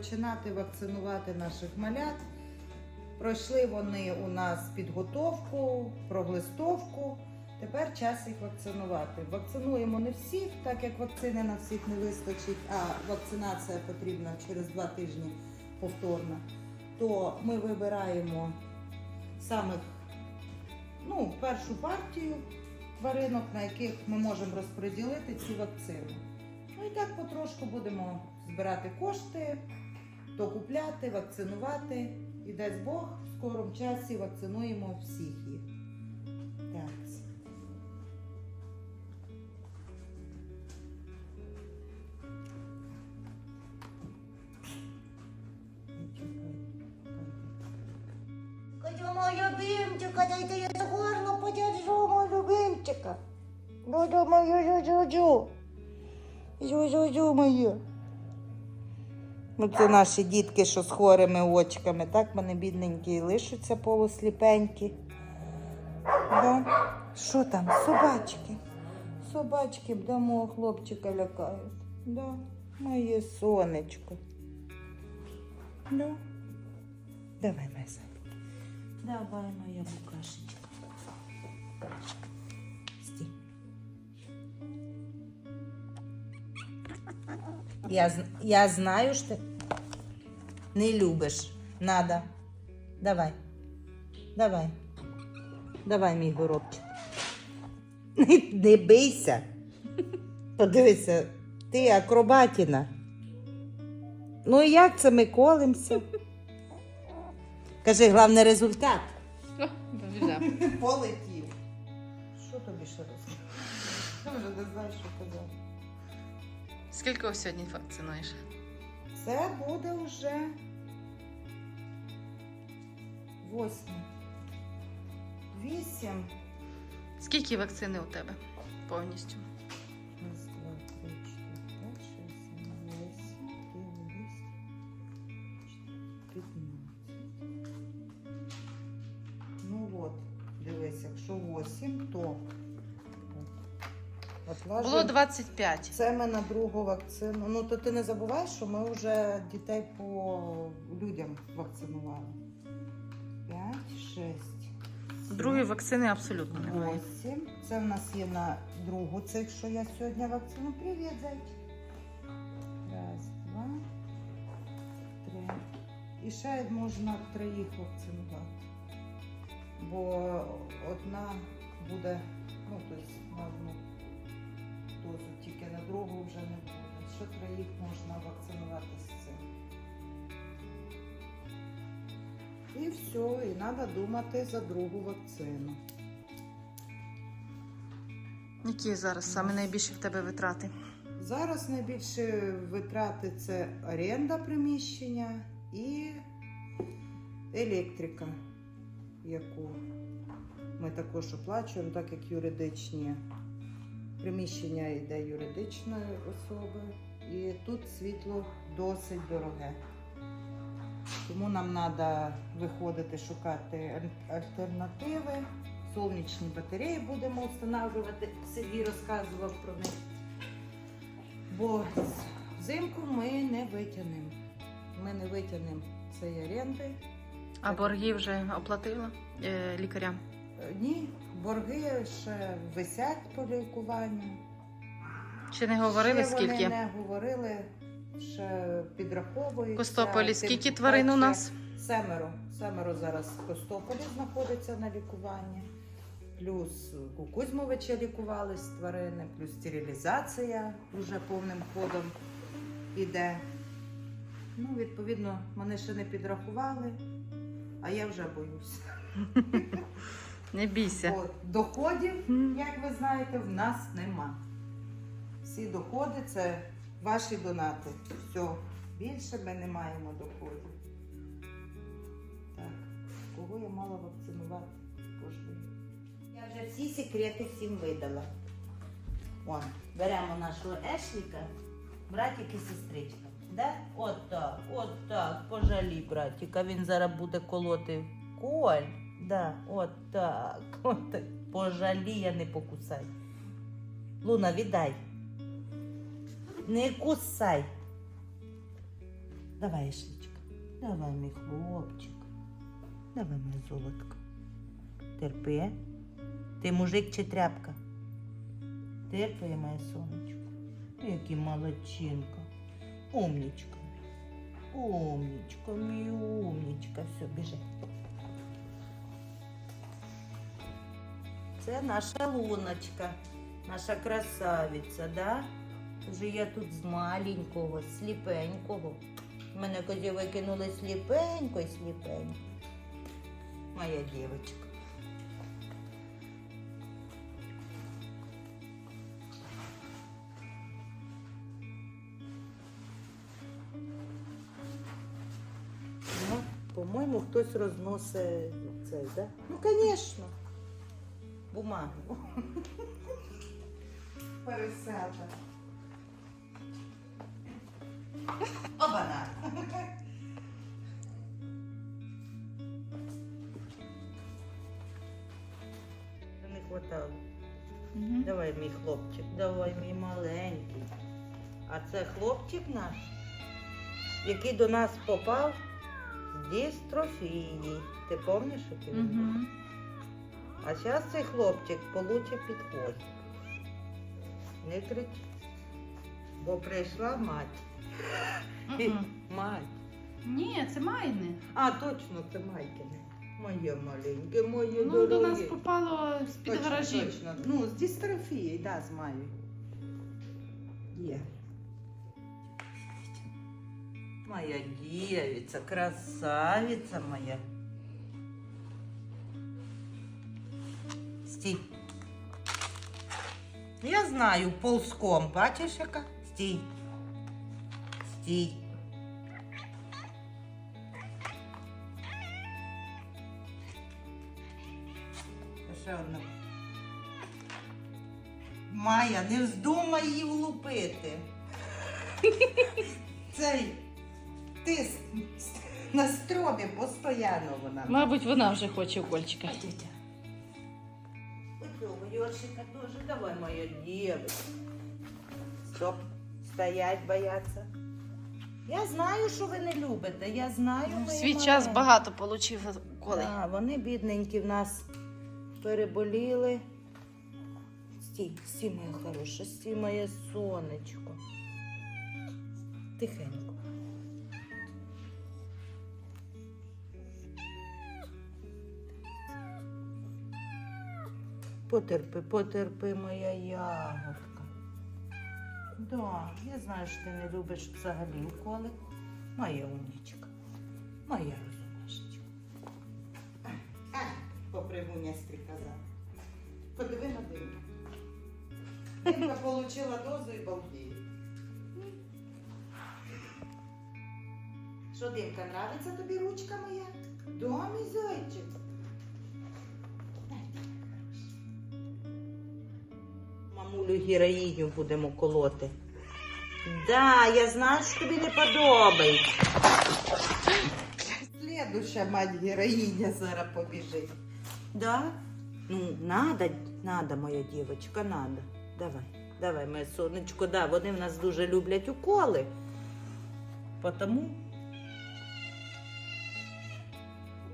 починати вакцинувати наших малят. Пройшли вони у нас підготовку, проглистовку. Тепер час їх вакцинувати. Вакцинуємо не всіх, так як вакцини на всіх не вистачить, а вакцинація потрібна через два тижні повторна. То ми вибираємо саме ну, першу партію тваринок, на яких ми можемо розподілити цю вакцину. Ну і так потрошку будемо збирати кошти, то купляти, вакцинувати. І дасть Бог, в скорому часі вакцинуємо всіх їх. Так. Мою любимчика, дайте я горло подержу мою любимчика. Буду мою жу-жу-жу. Жу-жу-жу мою. Ну, це наші дітки, що з хворими очками, так? Вони бідненькі і лишаться полусліпенькі. Да? Що там? Собачки. Собачки б дамо хлопчика лякають. Да? Моє сонечко. Да? Давай, моя зайка. Давай, моя букашечка. Стій. Я, я знаю, що ти не любиш. Надо. Давай. Давай. Давай, мій горобчик. Не, не бийся. Подивися, ти акробатіна. Ну і як це ми колимося? Кажи, головний результат. Полетів. Що тобі ще розказати? Я вже не знаю, що казати. Скільки сьогодні вакцинуєш? Це буде вже восьме. Вісім. Скільки вакцини у тебе повністю? Раз, два, три, чотири, п'ять, шість, сім, вісім, дев'ять, десять, п'ятнадцять. Ну от, дивись, якщо восім, то от Було 25. Це ми на другу вакцину. Ну то ти не забувай, що ми вже дітей по людям вакцинували. П'ять, шість. сім, Другої вакцини абсолютно немає. Восім. Це в нас є на другу цих, що я сьогодні вакцину. Привіт, зайчик. Раз, два, три. І ще можна троїх вакцинувати. Бо одна буде, ну, тобто на одну дозу, тільки на другу вже не буде. Ще троїх можна вакцинувати з цим. І все, і треба думати за другу вакцину. Які зараз саме найбільші в тебе витрати? Зараз найбільше витрати це оренда приміщення і електрика, яку ми також оплачуємо, так як юридичні приміщення йде юридичної особи. І тут світло досить дороге. Тому нам треба виходити шукати альтернативи. Сонячні батареї будемо встановлювати. Сергій розказував про них. Бо взимку ми не витягнемо. Ми не витягнемо цієї оренди. А борги вже оплатила е, лікарям? Ні, борги ще висять по лікуванню. Чи не говорили ще Вони скільки? не говорили, ще підраховують. Костополі, скільки тварин у нас? Семеро. Семеро зараз в Костополі знаходиться на лікуванні. Плюс у Кузьмовича лікувались тварини, плюс стерилізація вже повним ходом іде. Ну, відповідно, мене ще не підрахували, а я вже боюсь. Не бійся. Бо доходів, як ви знаєте, в нас нема. Всі доходи це ваші донати. Все, більше ми не маємо доходів. Так, кого я мала вакцинувати? Боже. Я вже всі секрети всім видала. Вон, беремо нашого Ешліка, братик і сестричка. Да? От так, от так, пожалі братика, він зараз буде колоти. Коль, да, от так, от так. Пожалі, я не покусай. Луна, віддай. Не кусай. Давай, Ішлічка. Давай, мій хлопчик. Давай, моя золотко. Терпи. Ти мужик чи тряпка? Терпи, моє сонечко. Який молодчинка. Умнічка. Умнічка, мій умнічка. Все, біжи. Це наша луночка, наша красавиця, да? Вже я тут з маленького, сліпенького. Мене коді викинули сліпенько сліпенько. Моя дівчинка. Ну, по-моєму, хтось розносить цей, да? Ну, звісно. Бумагу. Пересада. Обана. Не хватало. Давай, мій хлопчик, давай, мій маленький. А це хлопчик наш, який до нас попав з дистрофії. Ти пам'ятаєш, що ти Угу. А зараз цей хлопчик получить підход. Не кричи. Бо прийшла мать. Мать. Ні, це майне. А, точно, це Майкине. Моє маленьке, моє Ну, до нас дороге. попало з-під Точно, гаражів. точно. Ну, з дистрофією, да, з Маю. Є. Моя дівиця, красавиця моя. Я знаю, ползком, бачиш яка? Стій. Стій. Ще одна. Майя, не вздумай її влупити. Цей тиск на стробі постійно вона. Мабуть, вона вже хоче укольчика. Тетя. Ой, Йоршика тоже давай, моя девочка. Стоп. Стоять бояться. Я знаю, що ви не любите. Я знаю. В мої свій час багато получив уколей. Да, вони бідненькі в нас переболіли. Стій, стій, моя хороша, стій, моє сонечко. Тихенько. Потерпи, потерпи, моя ягодка. Да, я знаю, що ти не любиш взагалі уколи. Моя умнічка, моя розумашечка. Попригуня стріказа. Подиви на димку. Димка отримала дозу і балдіє. Що, Димка, нравиться тобі ручка моя? Да, мій зайчик. Мамулю героїню будемо колоти. Да, я знаю, що тобі не подобається. Слідуща мать героїня зараз побіжить. Да? Ну, надо, надо, моя дівчинка, надо. Давай, давай, моє сонечко, да, вони в нас дуже люблять уколи. Потому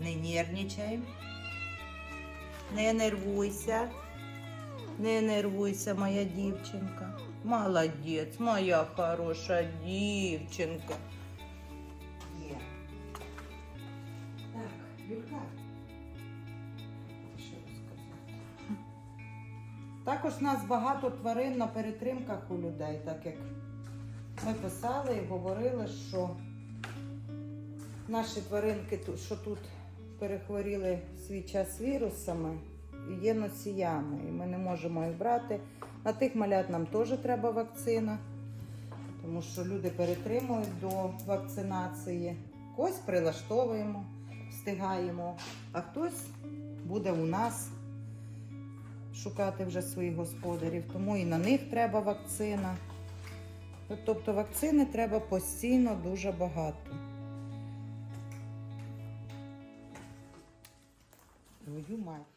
не нервничай, не нервуйся, не нервуйся, моя дівчинка. Молодець, моя хороша дівчинка. Є. Так, Юлька. Що розказати? Також у нас багато тварин на перетримках у людей, так як ми писали і говорили, що наші тваринки, що тут перехворіли свій час вірусами, є носіями, і ми не можемо їх брати. На тих малят нам теж треба вакцина, тому що люди перетримують до вакцинації. Когось прилаштовуємо, встигаємо, а хтось буде у нас шукати вже своїх господарів, тому і на них треба вакцина. Тобто вакцини треба постійно дуже багато. Твою мать.